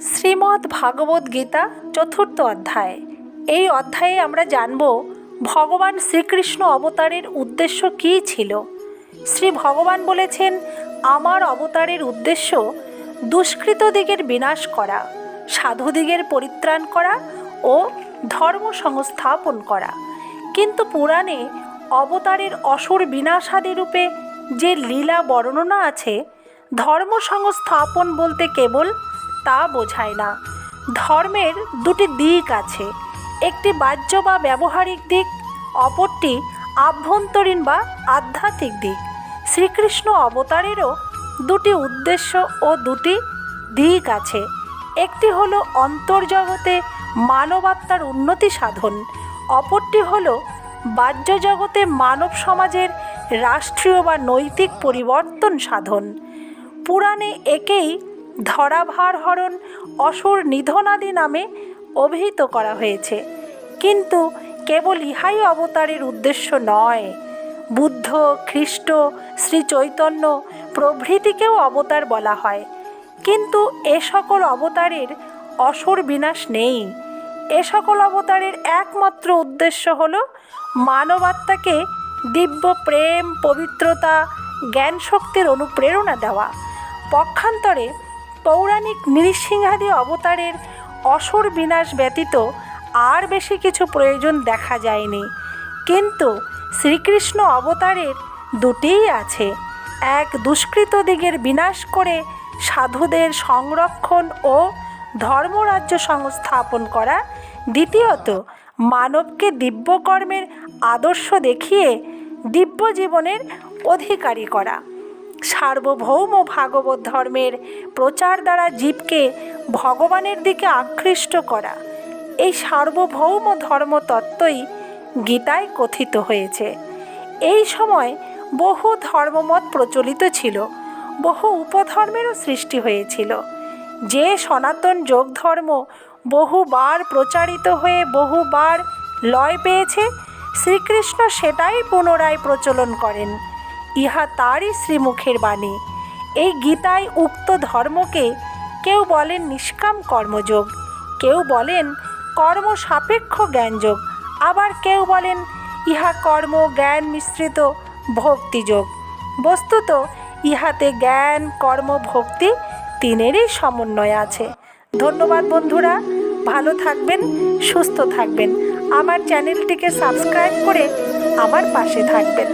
শ্রীমদ্ ভাগবত গীতা চতুর্থ অধ্যায়। এই অধ্যায়ে আমরা জানব, ভগবান শ্রীকৃষ্ণ অবতারের উদ্দেশ্য কী ছিল? শ্রী ভগবান বলেছেন, আমার অবতারের উদ্দেশ্য দুষ্কৃত দুষ্কৃতদিগের বিনাশ করা সাধুদিগের পরিত্রাণ করা ও ধর্ম সংস্থাপন করা। কিন্তু পুরাণে অবতারের অসুর বিনাশাদি রূপে যে লীলা বর্ণনা আছে, ধর্ম সংস্থাপন বলতে কেবল তা বোঝায় না। ধর্মের দুটি দিক আছে। একটি বাহ্য বা ব্যবহারিক দিক, অপরটি আভ্যন্তরীণ বা আধ্যাত্মিক দিক। শ্রীকৃষ্ণ অবতারেরও দুটি উদ্দেশ্য ও দুটি দিক আছে। একটি হলো অন্তর্জগতে মানবাত্মার উন্নতি সাধন, অপরটি হলো বাহ্য জগতে মানব সমাজের রাষ্ট্রীয় বা নৈতিক পরিবর্তন সাধন। পুরাণে একেই ধরাভার হরণ অসুর নিধনাদি নামে অভিহিত করা হয়েছে। কিন্তু কেবল ইহাই অবতারের উদ্দেশ্য নয়। বুদ্ধ খ্রিস্ট শ্রী চৈতন্য প্রভৃতিকেও অবতার বলা হয়। কিন্তু এ সকল অবতারের অসুর বিনাশ নেই। এ সকল অবতারের একমাত্র উদ্দেশ্য হল মানবাত্মাকে দিব্য প্রেম, পবিত্রতা জ্ঞান শক্তির অনুপ্রেরণা দেওয়া। পক্ষান্তরে পৌরাণিক নৃসিংহাদি অবতারের অসুর বিনাশ ব্যতীত আর বেশি কিছু প্রয়োজন দেখা যায়নি। কিন্তু শ্রীকৃষ্ণ অবতারের দুটিই আছে। এক দুষ্কৃত দিগের বিনাশ করে সাধুদের সংরক্ষণ ও ধর্মরাজ্য সংস্থাপন করা। দ্বিতীয়ত, মানবকে দিব্যকর্মের আদর্শ দেখিয়ে দিব্য জীবনের অধিকারী করা। সার্বভৌম ভাগবত ধর্মের প্রচার দ্বারা জীবকে ভগবানের দিকে আকৃষ্ট করা। এই সার্বভৌম ধর্মতত্ত্বই গীতায় কথিত হয়েছে। এই সময় বহু ধর্মমত প্রচলিত ছিল, বহু উপধর্মেরও সৃষ্টি হয়েছিল। যে সনাতন যোগ ধর্ম বহুবার প্রচারিত হয়ে বহুবার লয় পেয়েছে, শ্রীকৃষ্ণ সেটাই পুনরায় প্রচলন করেন। ইহা তারই শ্রীমুখের বাণী। এই গীতায় উক্ত ধর্মকে কেউ বলেন নিষ্কাম কর্মযোগ, কেউ বলেন কর্ম সাপেক্ষ জ্ঞানযোগ, আবার কেউ বলেন ইহা কর্ম জ্ঞান মিশ্রিত ভক্তিযোগ। বস্তুত ইহাতে জ্ঞান, কর্ম, ভক্তি তিনেরই সমন্বয় আছে। ধন্যবাদ বন্ধুরা, ভালো থাকবেন, সুস্থ থাকবেন। আমার চ্যানেলটিকে সাবস্ক্রাইব করে আমার পাশে থাকবেন।